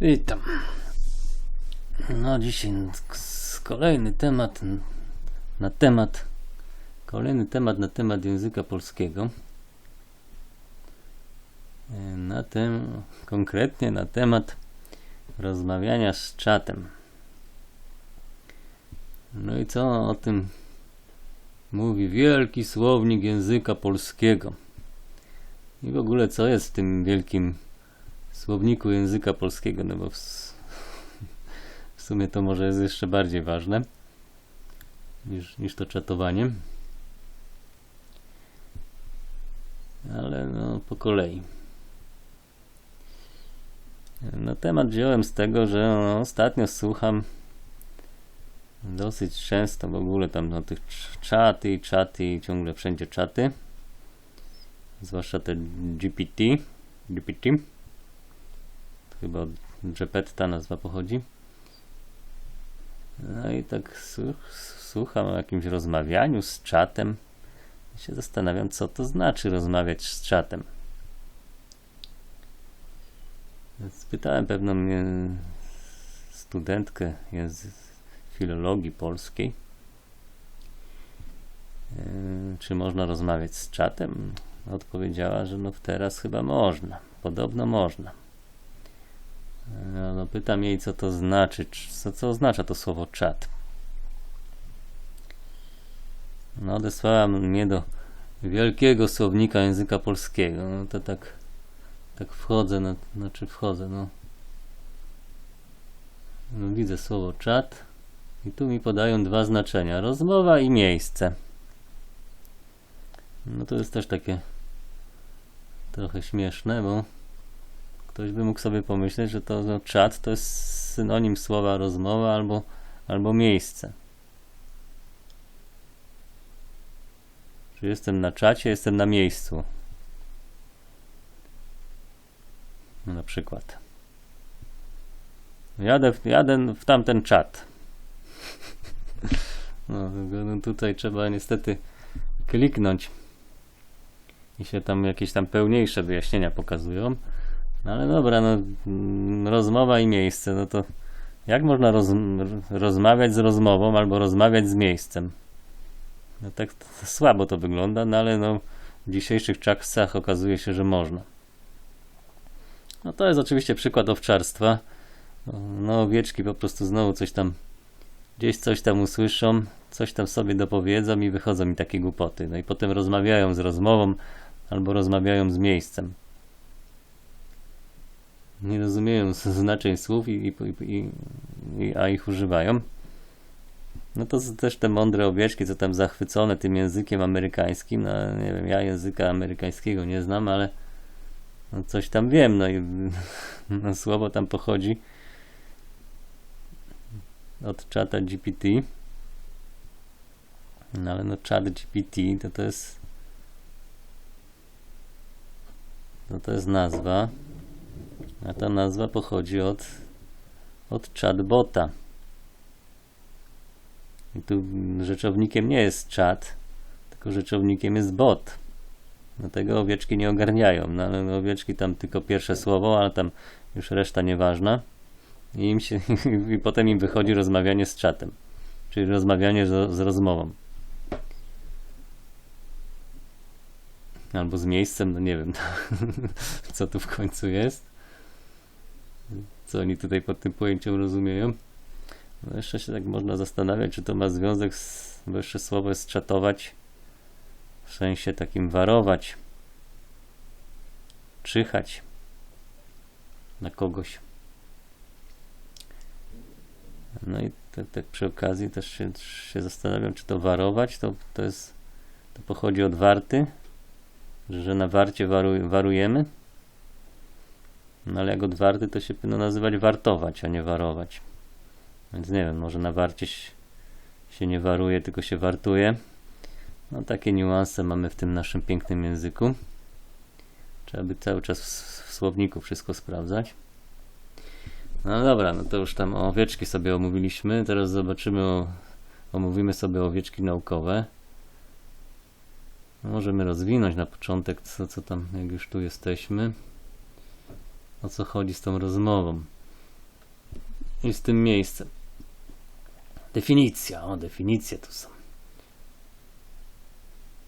Witam. No dzisiaj kolejny temat na temat kolejny temat na temat języka polskiego. Na tym konkretnie na temat rozmawiania z czatem. No i co o tym mówi wielki słownik języka polskiego? I w ogóle co jest w tym wielkim słowniku języka polskiego, no bo w, w sumie to może jest jeszcze bardziej ważne niż, niż to czatowanie. Ale no po kolei. No temat wziąłem z tego, że no, ostatnio słucham dosyć często w ogóle tam no, tych cz- czaty i czaty i ciągle wszędzie czaty. Zwłaszcza te GPT. GPT. Chyba od Gepetta nazwa pochodzi. No i tak słuch, słucham o jakimś rozmawianiu z czatem. I się zastanawiam, co to znaczy rozmawiać z czatem. Spytałem pewną studentkę języ- filologii polskiej, yy, czy można rozmawiać z czatem. Odpowiedziała, że no teraz chyba można. Podobno można. No, no pytam jej, co to znaczy, czy- co, co oznacza to słowo czat. No, odesłała mnie do wielkiego słownika języka polskiego. No to tak, tak wchodzę, no, znaczy wchodzę, no. no. Widzę słowo czat i tu mi podają dwa znaczenia, rozmowa i miejsce. No to jest też takie trochę śmieszne, bo Ktoś by mógł sobie pomyśleć, że to no, czat to jest synonim słowa rozmowa albo, albo miejsce. Czy jestem na czacie, jestem na miejscu. No, na przykład. Jadę w, jadę w tamten czat. No, no tutaj trzeba niestety kliknąć i się tam jakieś tam pełniejsze wyjaśnienia pokazują. No ale dobra, no mm, rozmowa i miejsce, no to jak można roz, rozmawiać z rozmową albo rozmawiać z miejscem? No tak słabo to wygląda, no ale no w dzisiejszych czasach okazuje się, że można. No to jest oczywiście przykład owczarstwa. No owieczki po prostu znowu coś tam gdzieś coś tam usłyszą, coś tam sobie dopowiedzą i wychodzą mi takie głupoty. No i potem rozmawiają z rozmową albo rozmawiają z miejscem nie rozumieją znaczeń słów, i, i, i, a ich używają. No to są też te mądre owieczki, co tam zachwycone tym językiem amerykańskim. No nie wiem, ja języka amerykańskiego nie znam, ale no coś tam wiem. No i no, słowo tam pochodzi od czata GPT. No ale no czat GPT to to jest no to jest nazwa a ta nazwa pochodzi od, od chatbota. I tu rzeczownikiem nie jest chat, tylko rzeczownikiem jest bot. Dlatego owieczki nie ogarniają. No ale owieczki tam tylko pierwsze słowo, ale tam już reszta nieważna. I, im się, i potem im wychodzi rozmawianie z czatem. Czyli rozmawianie z, z rozmową. Albo z miejscem, no nie wiem, co tu w końcu jest co oni tutaj pod tym pojęciem rozumieją. No jeszcze się tak można zastanawiać, czy to ma związek z, bo jeszcze słowo jest czatować, w sensie takim warować, czyhać na kogoś. No i tak, tak przy okazji też się, się zastanawiam, czy to warować, to, to jest, to pochodzi od warty, że na warcie waru, warujemy. No ale jak od warty to się powinno nazywać wartować, a nie warować. Więc nie wiem, może na warcie się- nie waruje, tylko się wartuje. No takie niuanse mamy w tym naszym pięknym języku. Trzeba by cały czas w, słowniku wszystko sprawdzać. No dobra, no to już tam owieczki sobie omówiliśmy. Teraz zobaczymy, omówimy sobie owieczki naukowe. Możemy rozwinąć na początek, co, co tam, jak już tu jesteśmy o co chodzi z tą rozmową. i z tym miejscem. Definicja, o definicje tu są.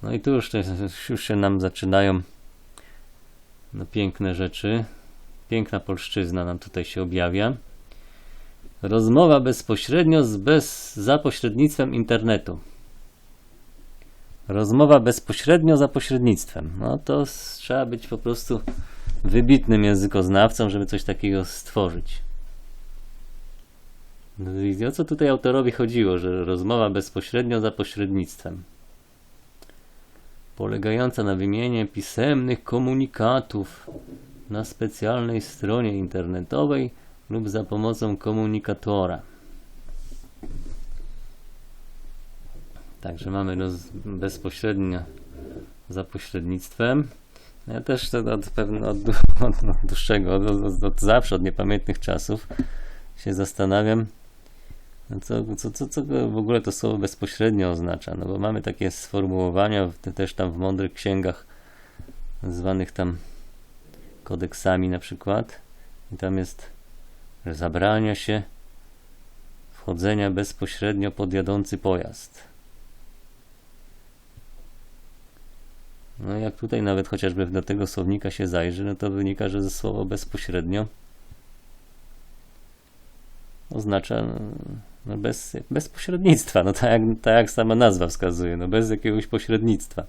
No i tu już, już się nam zaczynają no, piękne rzeczy. Piękna polszczyzna nam tutaj się objawia. Rozmowa bezpośrednio z bez, za pośrednictwem internetu. Rozmowa bezpośrednio za pośrednictwem. No to trzeba być po prostu wybitnym językoznawcą, żeby coś takiego stworzyć. No i o co tutaj autorowi chodziło, że rozmowa bezpośrednio za pośrednictwem? Polegająca na wymianie pisemnych komunikatów na specjalnej stronie internetowej lub za pomocą komunikatora. Także mamy roz, bezpośrednio za pośrednictwem. No Ja też to od pewnego od, od, od dłuższego, od, od, od zawsze, od niepamiętnych czasów się zastanawiam, no co, co, co, co w ogóle to słowo bezpośrednio oznacza. No bo mamy takie sformułowania też tam w mądrych księgach zwanych tam kodeksami na przykład. I tam jest, że zabrania się wchodzenia bezpośrednio pod jadący pojazd. No jak tutaj nawet chociażby do tego słownika się zajrzy, no to wynika, że słowo bezpośrednio oznacza no bez, bez pośrednictwa, no tak tak jak sama nazwa wskazuje, no bez jakiegoś pośrednictwa.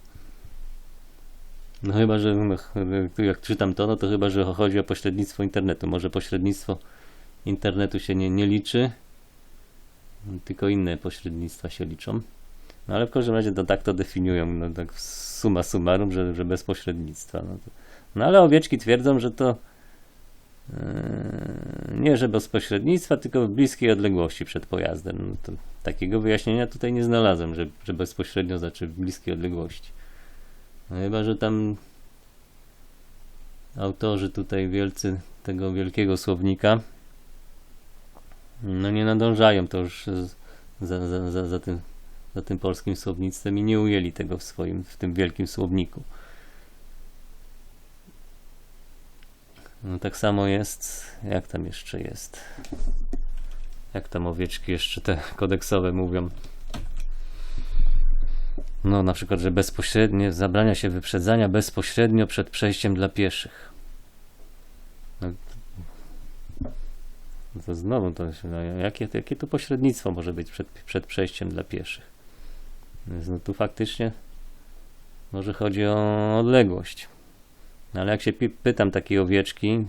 No chyba, że jak czytam to, no to chyba, że chodzi o pośrednictwo internetu. Może pośrednictwo internetu się nie, nie liczy, tylko inne pośrednictwa się liczą. No ale w każdym razie to tak to definiują, no tak suma summarum, że, że bez pośrednictwa. No, to, no ale owieczki twierdzą, że to Eee, nie, że bez pośrednictwa, tylko w bliskiej odległości przed pojazdem. No takiego wyjaśnienia tutaj nie znalazłem, że, że bezpośrednio znaczy w bliskiej odległości. No chyba, że tam autorzy tutaj wielcy tego wielkiego słownika no nie nadążają to już za, za, za, za, tym, tym polskim słownictwem i nie ujęli tego w swoim, w tym wielkim słowniku. No tak samo jest, jak tam jeszcze jest? Jak tam owieczki jeszcze te kodeksowe mówią? No na przykład, że bezpośrednio zabrania się wyprzedzania bezpośrednio przed przejściem dla pieszych. No, to znowu to się, jakie, jakie to pośrednictwo może być przed, przed przejściem dla pieszych? Więc no tu faktycznie może chodzi o odległość. No ale jak się pytam takiej owieczki,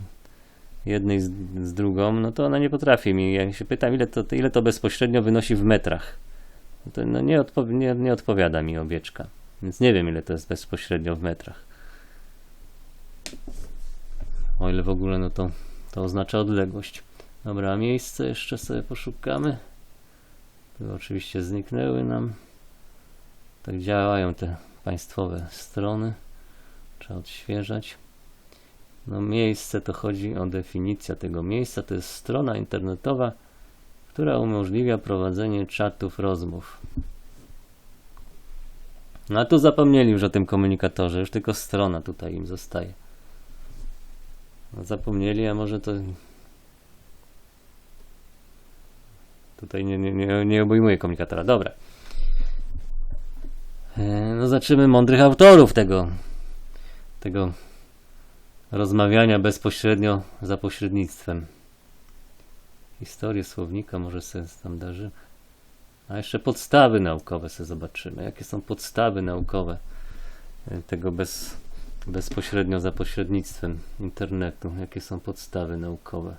jednej z, z drugą, no to ona nie potrafi mi. Jak się pytam, ile to, ile to bezpośrednio wynosi w metrach, no to no nie, odpo- nie, nie odpowiada mi owieczka. Więc nie wiem, ile to jest bezpośrednio w metrach. O ile w ogóle, no to, to oznacza odległość. Dobra, miejsce jeszcze sobie poszukamy. Tu oczywiście zniknęły nam. Tak działają te państwowe strony. Trzeba odświeżać. No miejsce to chodzi o definicję tego miejsca. To jest strona internetowa, która umożliwia prowadzenie czatów rozmów. No a tu zapomnieli już o tym komunikatorze, już tylko strona tutaj im zostaje. No zapomnieli, a może to tutaj nie, nie, nie, nie obejmuje komunikatora. Dobra. Zobaczymy mądrych autorów tego tego rozmawiania bezpośrednio za pośrednictwem. Historię słownika może sobie tam darzy. A jeszcze podstawy naukowe sobie zobaczymy. Jakie są podstawy naukowe e, tego bez, bezpośrednio za pośrednictwem internetu? Jakie są podstawy naukowe?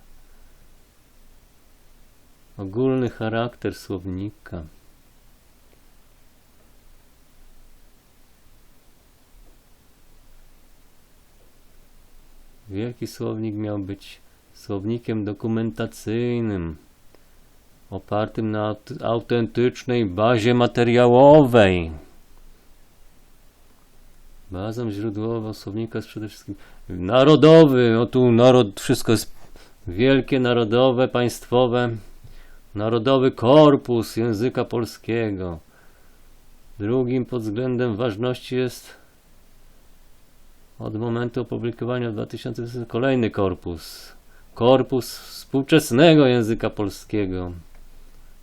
Ogólny charakter słownika. Wielki słownik miał być słownikiem dokumentacyjnym, opartym na aut- autentycznej bazie materiałowej. Bazą źródłową słownika jest przede wszystkim narodowy. O tu narod, wszystko jest wielkie, narodowe, państwowe. Narodowy korpus języka polskiego. Drugim pod względem ważności jest od momentu opublikowania w 2000 kolejny korpus. Korpus współczesnego języka polskiego.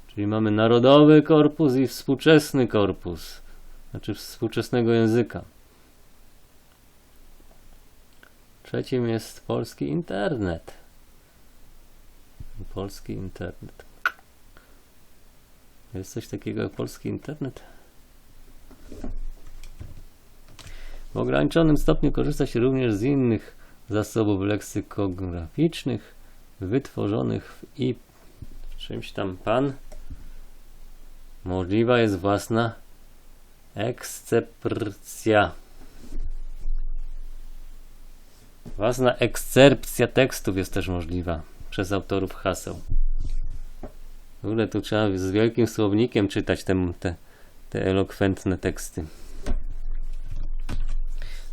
Czyli mamy narodowy korpus i współczesny korpus, znaczy współczesnego języka. Trzecim jest polski internet. Polski internet. Jest coś takiego jak polski internet? W ograniczonym stopniu korzysta się również z innych zasobów leksykograficznych wytworzonych w i czymś tam pan. Możliwa jest własna ekscerpcja. Własna ekscerpcja tekstów jest też możliwa przez autorów haseł. W ogóle tu trzeba z wielkim słownikiem czytać te, te, te elokwentne teksty.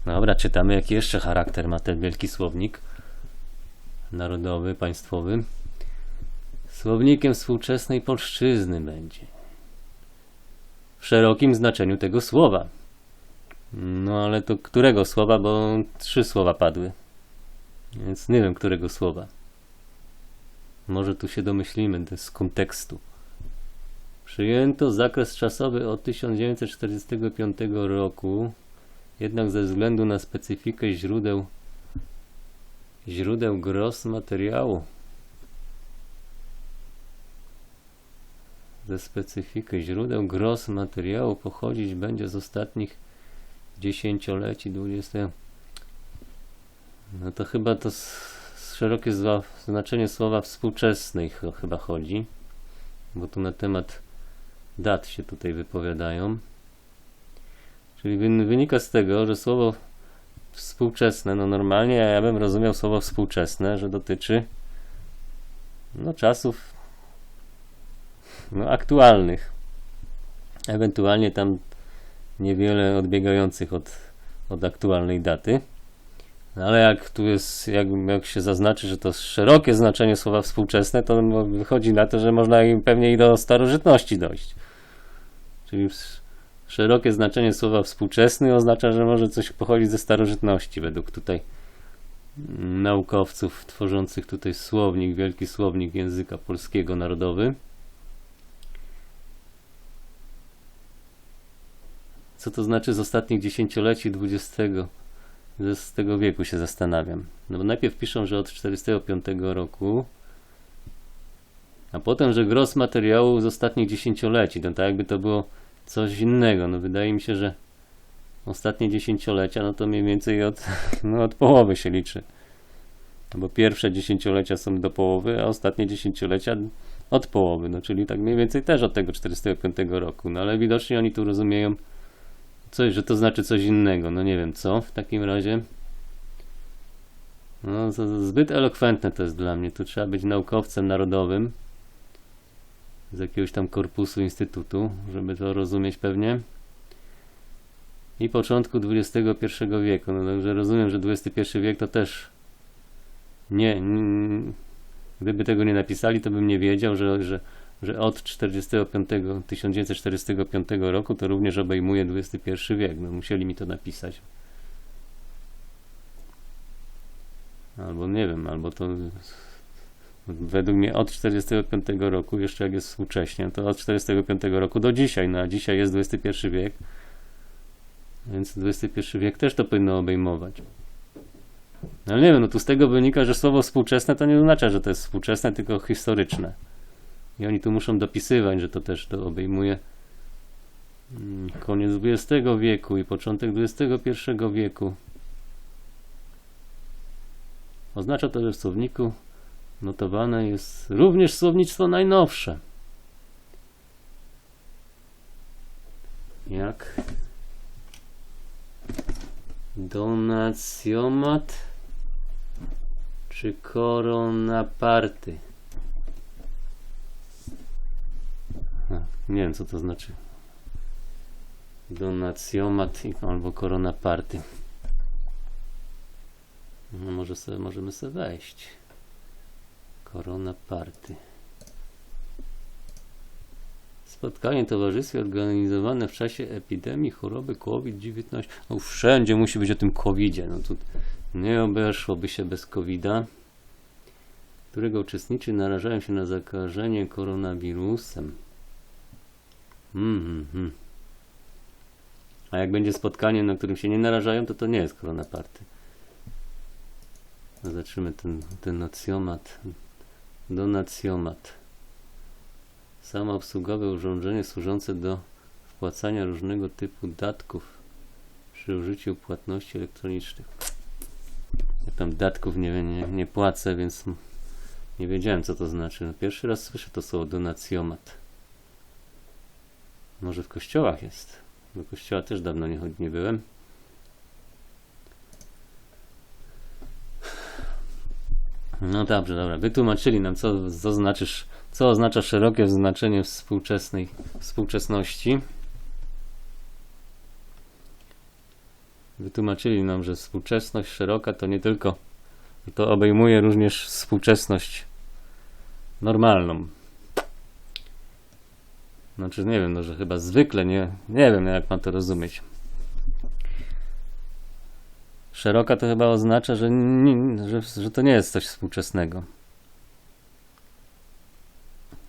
Dobra, czytamy jaki jeszcze charakter ma ten wielki słownik narodowy, państwowy. Słownikiem współczesnej polszczyzny będzie. W szerokim znaczeniu tego słowa. No ale to którego słowa, bo trzy słowa padły. Więc nie wiem którego słowa. Może tu się domyślimy z kontekstu. Przyjęto zakres czasowy od 1945 roku, jednak ze względu na specyfikę źródeł źródeł gros materiału ze specyfikę źródeł gros materiału pochodzić będzie z ostatnich dziesięcioleci XX. No to chyba to szerokie znaczenie słowa współczesnej ch- chyba chodzi, bo tu na temat dat się tutaj wypowiadają. Czyli wyn- wynika z tego, że słowo współczesne, no normalnie ja bym rozumiał słowo współczesne, że dotyczy no czasów no aktualnych. Ewentualnie tam niewiele odbiegających od, od aktualnej daty. No ale jak tu jest, jak, jak się zaznaczy, że to szerokie znaczenie słowa współczesne, to wychodzi na to, że można im pewnie i do starożytności dojść. Czyli szerokie znaczenie słowa współczesny oznacza, że może coś pochodzić ze starożytności, według tutaj naukowców tworzących tutaj słownik, wielki słownik języka polskiego narodowy. Co to znaczy z ostatnich dziesięcioleci XX tego wieku się zastanawiam. No bo najpierw piszą, że od 45 roku, a potem, że gros materiału z ostatnich dziesięcioleci. No tak jakby to było coś innego. No wydaje mi się, że ostatnie dziesięciolecia, no to mniej więcej od, no od połowy się liczy. No Bo pierwsze dziesięciolecia są do połowy, a ostatnie dziesięciolecia od połowy. No czyli tak mniej więcej też od tego 45 roku. No ale widocznie oni tu rozumieją coś, że to znaczy coś innego. No nie wiem co w takim razie. No zbyt elokwentne to jest dla mnie. Tu trzeba być naukowcem narodowym z jakiegoś tam korpusu instytutu, żeby to rozumieć pewnie. I początku XXI wieku. No także rozumiem, że XXI wiek to też nie, nie gdyby tego nie napisali, to bym nie wiedział, że, że, że od 45, 1945 roku to również obejmuje XXI wiek. No, musieli mi to napisać. Albo nie wiem, albo to według mnie od 45 roku, jeszcze jak jest współcześnie, to od 45 roku do dzisiaj, no a dzisiaj jest XXI wiek, więc XXI wiek też to powinno obejmować. No ale nie wiem, no tu z tego wynika, że słowo współczesne to nie oznacza, że to jest współczesne, tylko historyczne. I oni tu muszą dopisywać, że to też to obejmuje mm, koniec XX wieku i początek XXI wieku. Oznacza to, że w słowniku notowane jest również słownictwo najnowsze. Jak donacjomat czy koronaparty. Nie wiem co to znaczy. Donacjomat albo koronaparty. No może sobie, możemy sobie wejść. Korona Party. Spotkanie w towarzystwie organizowane w czasie epidemii choroby COVID-19. No wszędzie musi być o tym COVID-zie. No tu nie obeszłoby się bez COVID-a. którego uczestnicy narażają się na zakażenie koronawirusem. Mm A jak będzie spotkanie, na którym się nie narażają, to to nie jest korona party. Zobaczymy ten, ten nacjomat. Donacjomat. Samoobsługowe urządzenie służące do wpłacania różnego typu datków przy użyciu płatności elektronicznych. Ja tam datków nie, nie, nie płacę, więc nie wiedziałem co to znaczy. No, Pierwszy raz słyszę to słowo donacjomat. Może w kościołach jest. Do kościoła też dawno nie, nie byłem. No dobrze, dobra. Wytłumaczyli nam, co, co, znaczysz, co oznacza szerokie znaczenie współczesnej współczesności. Wytłumaczyli nam, że współczesność szeroka to nie tylko, to obejmuje również współczesność normalną. Znaczy, nie wiem, no, że chyba zwykle, nie, nie wiem, jak mam to rozumieć. Szeroka to chyba oznacza, że, nie, że, że to nie jest coś współczesnego.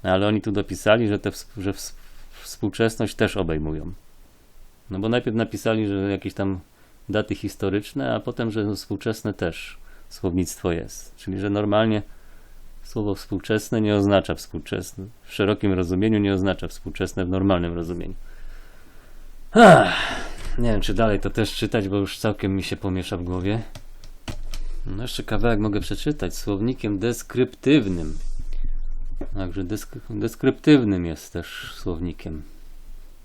Ale oni tu dopisali, że, te, że ws- współczesność też obejmują. No bo najpierw napisali, że jakieś tam daty historyczne, a potem, że współczesne też słownictwo jest. Czyli, że normalnie słowo współczesne nie oznacza współczesne. W szerokim rozumieniu nie oznacza współczesne w normalnym rozumieniu. Ach, nie wiem, czy dalej to też czytać, bo już całkiem mi się pomiesza w głowie. No jeszcze kawałek mogę przeczytać. Słownikiem deskryptywnym. Także desk deskryptywnym jest też słownikiem.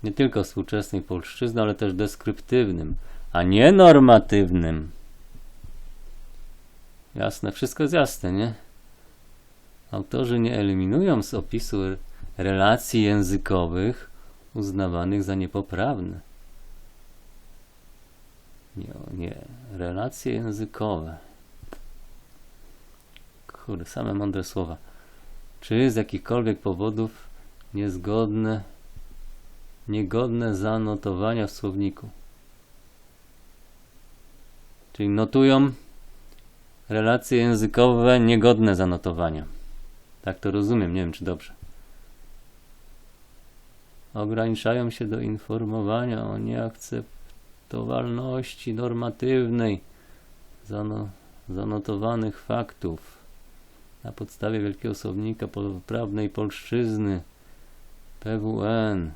Nie tylko współczesnej polszczyzny, ale też deskryptywnym, a nie normatywnym. Jasne, wszystko jest jasne, nie? Autorzy nie eliminują z opisu relacji językowych uznawanych za niepoprawne. Nie, nie. Relacje językowe. Kurde, same mądre słowa. Czy z jakichkolwiek powodów niezgodne, niegodne zanotowania w słowniku? Czyli notują relacje językowe niegodne zanotowania. Tak to rozumiem, nie wiem czy dobrze. Ograniczają się do informowania o nieakceptowalności normatywnej zano, zanotowanych faktów na podstawie Wielkiego Słownika Prawnej Polszczyzny PWN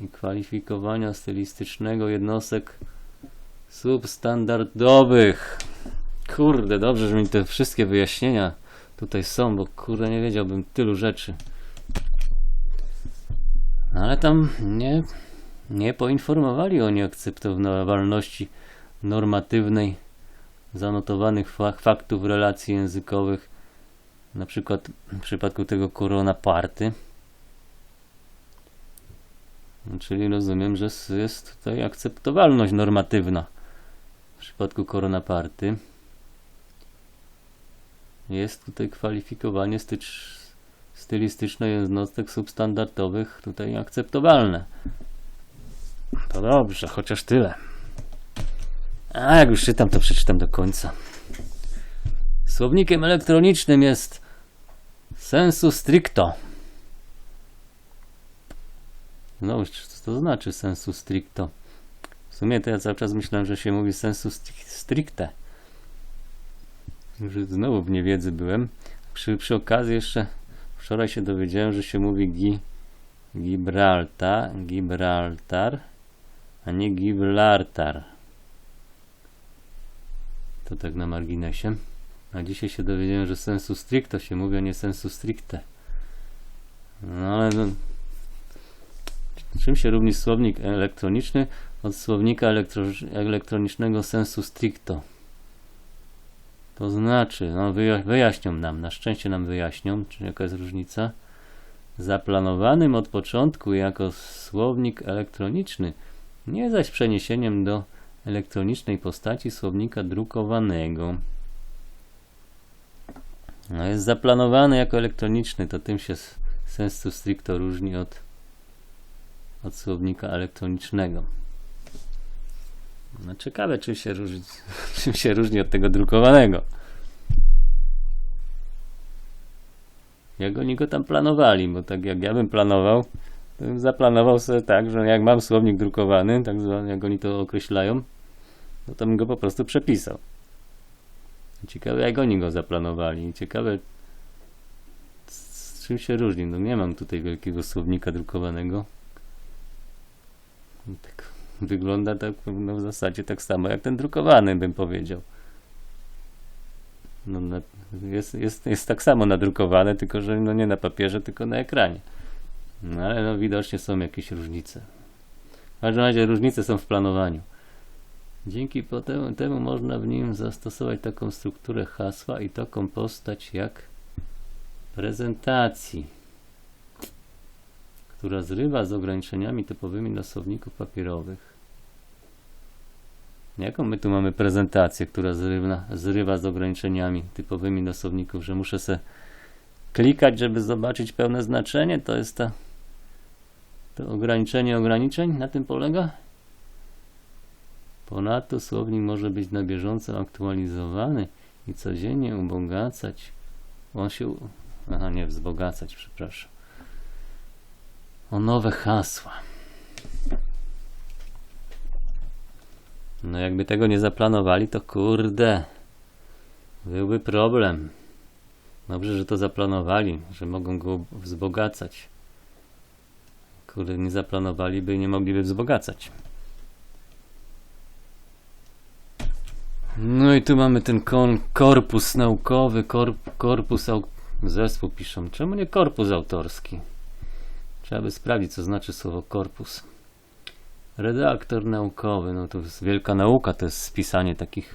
i kwalifikowania stylistycznego jednostek substandardowych. Kurde, dobrze, że mi te wszystkie wyjaśnienia tutaj są, bo kurde nie wiedziałbym tylu rzeczy. Ale tam nie, nie poinformowali o nieakceptowalności normatywnej zanotowanych fa faktów relacji językowych, na przykład w przypadku tego korona party. Czyli rozumiem, że jest tutaj akceptowalność normatywna w przypadku korona party. Jest tutaj kwalifikowanie stycz, stylistyczne jednostek substandardowych tutaj akceptowalne. To dobrze, chociaż tyle. A jak już czytam, to przeczytam do końca. Słownikiem elektronicznym jest sensu stricto. No, co to znaczy sensu stricto? W sumie to ja cały czas myślałem, że się mówi sensu stri- stricte. Już znowu w niewiedzy byłem. Przy, przy okazji jeszcze wczoraj się dowiedziałem, że się mówi gi, Gibraltar, Gibraltar, a nie Gibraltar. To tak na marginesie. A dzisiaj się dowiedziałem, że sensu stricto się mówi, a nie sensu stricte. No ale no, czym się różni słownik elektroniczny od słownika elektro, elektronicznego sensu stricto? To znaczy, no wyja- wyjaśnią nam, na szczęście nam wyjaśnią, czy jaka jest różnica. Zaplanowanym od początku jako słownik elektroniczny, nie zaś przeniesieniem do elektronicznej postaci słownika drukowanego. No jest zaplanowany jako elektroniczny, to tym się sensu stricto różni od, od słownika elektronicznego. No ciekawe, czym się różni, czym się różni od tego drukowanego. jak oni go tam planowali, bo tak jak ja bym planował, zaplanował sobie tak, że jak mam słownik drukowany, tak zwany, jak oni to określają, no to bym go po prostu przepisał. Ciekawe, jak oni go zaplanowali. Ciekawe, z czym się różni. No nie mam tutaj wielkiego słownika drukowanego. Tak wygląda tak no w zasadzie tak samo jak ten drukowany, bym powiedział. No, jest, jest, jest tak samo nadrukowane, tylko że no nie na papierze, tylko na ekranie. No ale no widocznie są jakieś różnice. W każdym razie różnice są w planowaniu. Dzięki potem, temu można w nim zastosować taką strukturę hasła i taką postać jak prezentacji, która zrywa z ograniczeniami typowymi dla słowników papierowych. Jaką my tu mamy prezentację, która zrywa, zrywa z ograniczeniami typowymi do słowników, że muszę se klikać, żeby zobaczyć pełne znaczenie? To jest ta, to ograniczenie ograniczeń? Na tym polega? Ponadto słownik może być na bieżąco aktualizowany i codziennie ubogacać. On się. Aha, nie, wzbogacać, przepraszam. O nowe hasła. No, jakby tego nie zaplanowali, to kurde. Byłby problem. Dobrze, że to zaplanowali, że mogą go wzbogacać. Kurde, nie zaplanowaliby i nie mogliby wzbogacać. No i tu mamy ten korpus naukowy, korp, korpus au, zespół piszą. Czemu nie korpus autorski? Trzeba by sprawdzić, co znaczy słowo korpus. Redaktor naukowy, no to jest wielka nauka, to jest spisanie takich,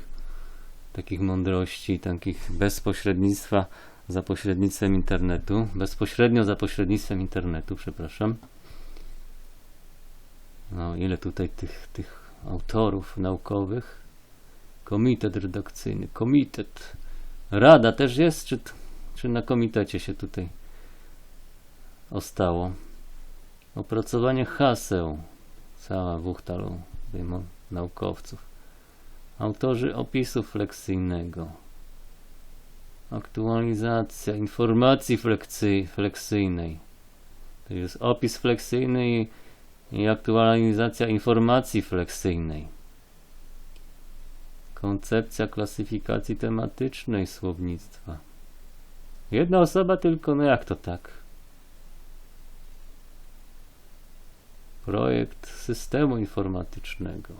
takich mądrości, takich bez pośrednictwa za pośrednictwem internetu, bezpośrednio za pośrednictwem internetu, przepraszam. No, ile tutaj tych, tych autorów naukowych? Komitet redakcyjny, komitet. Rada też jest, czy, czy na komitecie się tutaj ostało? Opracowanie haseł. Cała wuchta naukowców. Autorzy opisu fleksyjnego. Aktualizacja informacji fleksyjnej. To jest opis fleksyjny i, i aktualizacja informacji fleksyjnej. Koncepcja klasyfikacji tematycznej słownictwa. Jedna osoba tylko, no jak to tak? Projekt systemu informatycznego.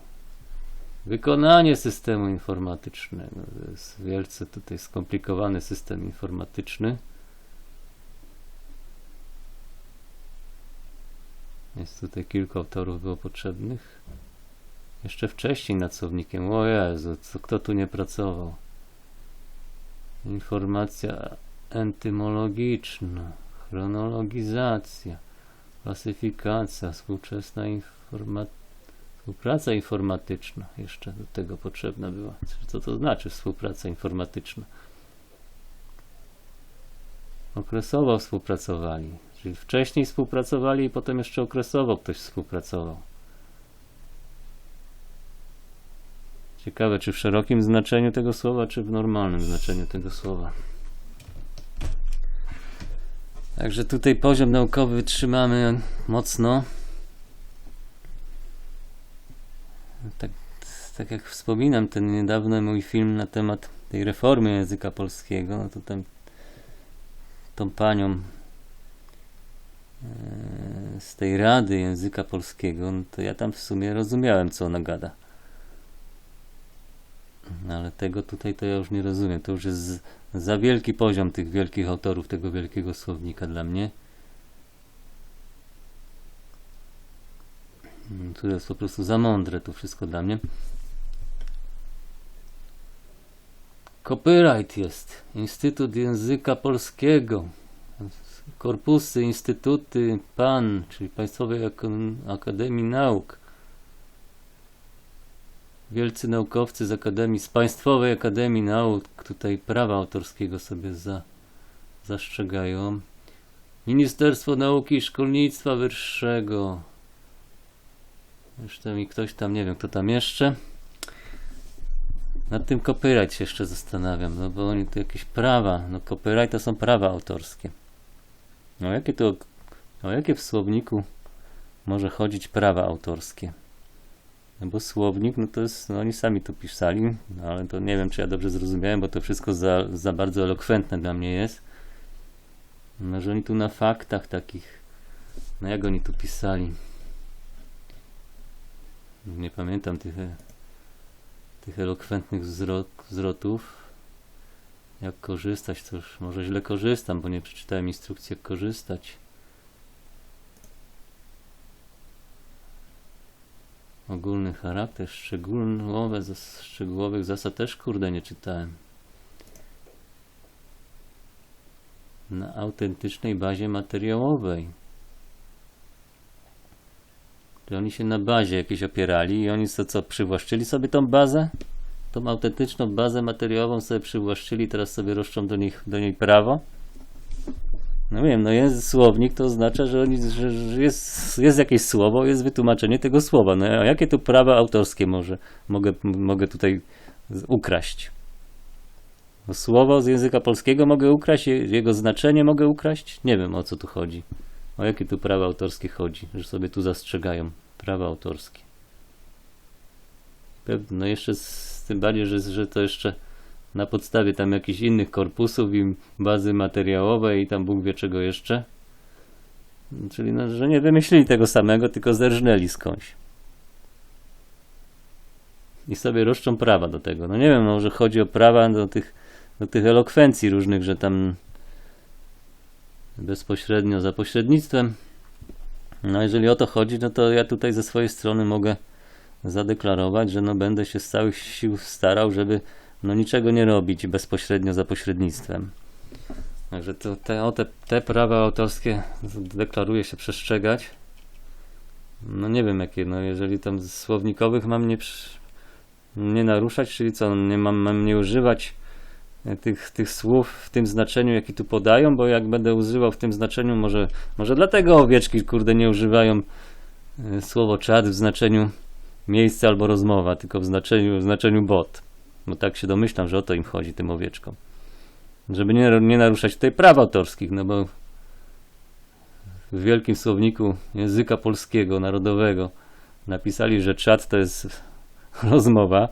Wykonanie systemu informatycznego. To jest wielce tutaj skomplikowany system informatyczny. Jest tutaj kilku autorów było potrzebnych. Jeszcze wcześniej nad słownikiem. O Jezu, co, kto tu nie pracował? Informacja entymologiczna, chronologizacja, klasyfikacja, współczesna informa... współpraca informatyczna. Jeszcze do tego potrzebna była. Co to znaczy współpraca informatyczna? Okresowo współpracowali. Czyli wcześniej współpracowali i potem jeszcze okresowo ktoś współpracował. Ciekawe, czy w szerokim znaczeniu tego słowa, czy w normalnym znaczeniu tego słowa. Także tutaj poziom naukowy trzymamy mocno. Tak, tak jak wspominam, ten niedawny mój film na temat tej reformy języka polskiego, no to tam tą panią z tej Rady Języka Polskiego, no to ja tam w sumie rozumiałem, co ona gada. No ale tego tutaj to ja już nie rozumiem. To już jest za wielki poziom tych wielkich autorów tego wielkiego słownika dla mnie. Mm, To jest po prostu za mądre to wszystko dla mnie. Copyright jest. Instytut Języka Polskiego. Korpusy, instytuty PAN, czyli Państwowej Akademii Nauk. Wielcy naukowcy z Akademii, z Państwowej Akademii Nauk, tutaj prawa autorskiego sobie za, zastrzegają. Ministerstwo Nauki i Szkolnictwa Wyższego. Jeszcze mi ktoś tam, nie wiem kto tam jeszcze. Nad tym copyright się jeszcze zastanawiam, no bo oni tu jakieś prawa, no copyright to są prawa autorskie. No jakie to, o jakie w słowniku może chodzić prawa autorskie? No bo słownik, no to jest, no oni sami to pisali, no ale to nie wiem, czy ja dobrze zrozumiałem, bo to wszystko za, za bardzo elokwentne dla mnie jest. No, że oni tu na faktach takich, no jak oni tu pisali? Nie pamiętam tych, e- tych elokwentnych wzrok, zwrotów. Jak korzystać, to już może źle korzystam, bo nie przeczytałem instrukcji jak korzystać. Ogólny charakter, szczegółowe, szczegółowych zasad też kurde nie czytałem. Na autentycznej bazie materiałowej. Że oni się na bazie jakiejś opierali i oni co, co przywłaszczyli sobie tą bazę? Tą autentyczną bazę materiałową sobie przywłaszczyli, teraz sobie roszczą do, nich, do niej prawo? No wiem, no jest słownik, to oznacza, że, oni, że, że jest, jest jakieś słowo, jest wytłumaczenie tego słowa. No a jakie tu prawa autorskie może, mogę, mogę tutaj ukraść? No, słowo z języka polskiego mogę ukraść, je- jego znaczenie mogę ukraść? Nie wiem o co tu chodzi. O jakie tu prawa autorskie chodzi, że sobie tu zastrzegają prawa autorskie. No jeszcze z tym bardziej, że, że to jeszcze na podstawie tam jakichś innych korpusów i bazy materiałowej i tam Bóg wie czego jeszcze. Czyli no, że nie wymyślili tego samego, tylko zerżnęli skądś. I sobie roszczą prawa do tego. No nie wiem, może chodzi o prawa do tych, do tych elokwencji różnych, że tam bezpośrednio za pośrednictwem. No jeżeli o to chodzi, no to ja tutaj ze swojej strony mogę zadeklarować, że no będę się z całych sił starał, żeby no niczego nie robić bezpośrednio za pośrednictwem. Także to, te, o te, te prawa autorskie deklaruję się przestrzegać. No nie wiem jakie, no jeżeli tam słownikowych mam nie, nie naruszać, czyli co, nie mam, mam nie używać e, tych, tych słów w tym znaczeniu, jaki tu podają, bo jak będę używał w tym znaczeniu, może, może dlatego owieczki, kurde, nie używają e, słowo czad w znaczeniu miejsce albo rozmowa, tylko w znaczeniu, w znaczeniu bot. Bo tak się domyślam, że o to im chodzi, tym owieczkom. Żeby nie, nie naruszać tutaj praw autorskich, no bo w wielkim słowniku języka polskiego, narodowego napisali, że czat to jest rozmowa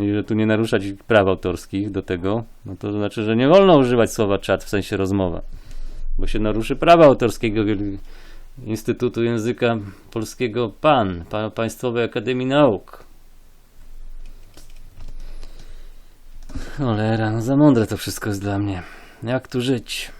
i że tu nie naruszać praw autorskich do tego, no to znaczy, że nie wolno używać słowa czat w sensie rozmowa, bo się naruszy prawa autorskiego Instytutu Języka Polskiego PAN, Pa- Państwowej Akademii Nauk. Cholera, no za mądre to wszystko jest dla mnie. Jak tu żyć?